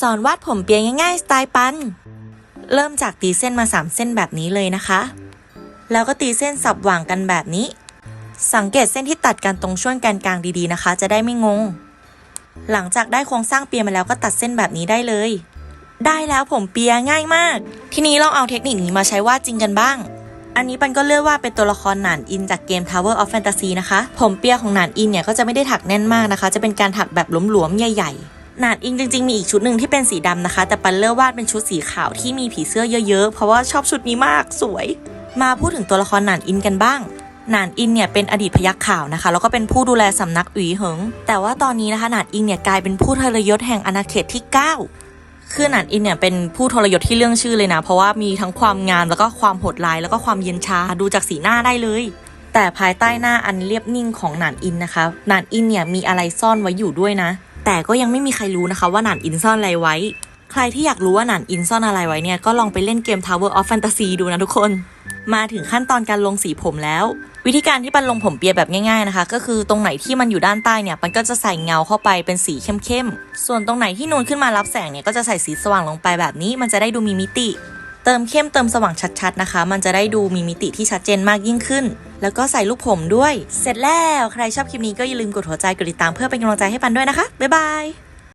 สอนวาดผมเปียง่ายๆ สไตล์ปัน เริ่มจากตีเส้นมา 3 เส้นแบบนี้เลยนะคะ แล้วก็ตีเส้นสับหว่างกันแบบนี้ สังเกตเส้นที่ตัดกันตรงช่วงแกนกลางดีๆนะคะ จะได้ไม่งง หลังจากได้โครงสร้างเปียมาแล้วก็ตัดเส้นแบบนี้ได้เลย ได้แล้วผมเปียง่ายมาก ทีนี้เราเอาเทคนิคนี้มาใช้วาดจริงกันบ้าง อันนี้ปันก็เลือกว่าเป็นตัวละครหนานอินจากเกม Tower of Fantasy นะคะ ผมเปียของหนานอินเนี่ยก็จะไม่ได้ถักแน่นมากนะคะ จะเป็นการถักแบบหลวมๆใหญ่ ๆ หนานอินจริงๆมีอีกชุดหนึ่งที่เป็นสีดำนะคะ แต่ปันเลือกวาดเป็นชุดสีขาวที่มีผีเสื้อเยอะๆ เพราะว่าชอบชุดนี้มากสวย มาพูดถึงตัวละครหนานอินกันบ้างหนานอินเนี่ยเป็นอดีตพยัคฆ์ขาวนะคะ แล้วก็เป็นผู้ดูแลสำนักอุ๋ยเหิง แต่ว่าตอนนี้นะคะหนานอินเนี่ยกลายเป็นผู้ทรยศแห่งอาณาเขตที่ 9 คือหนานอินเนี่ยเป็นผู้ทรยศที่เรื่องชื่อเลยนะ เพราะว่ามีทั้งความงามแล้วก็ความโหดร้ายแล้วก็ความเย็นชาดูจากสีหน้าได้เลย แต่ภายใต้หน้าอันเรียบนิ่งของหนานอินนะคะหนานอินเนี่ยมีอะไรซ่อนไว้อยู่ด้วยนะ แต่ก็ยังไม่มีใครรู้นะคะว่าหนานอินซ่อนอะไรไว้ ใครที่อยากรู้ว่าหนานอินซ่อนอะไรไว้เนี่ยก็ลองไปเล่นเกม Tower of Fantasy ดูนะทุกคน มาถึงขั้นตอนการลงสีผมแล้ว วิธีการที่ปันลงผมเปียแบบง่ายๆนะคะ ก็คือตรงไหนที่มันอยู่ด้านใต้เนี่ยปันก็จะใส่เงาเข้าไปเป็นสีเข้มๆส่วนตรงไหนที่นูนขึ้นมารับแสงเนี่ยก็จะใส่สีสว่างลงไปแบบนี้ มันจะได้ดูมีมิติ เติมเข้มเติมสว่างชัดๆนะคะ มันจะได้ดูมีมิติที่ชัดเจนมากยิ่งขึ้น แล้วก็ใส่ลูกผมด้วย เสร็จแล้ว ใครชอบคลิปนี้ก็อย่าลืมกดหัวใจกดติดตามเพื่อเป็นกำลังใจให้ปันด้วยนะคะ บ๊ายบาย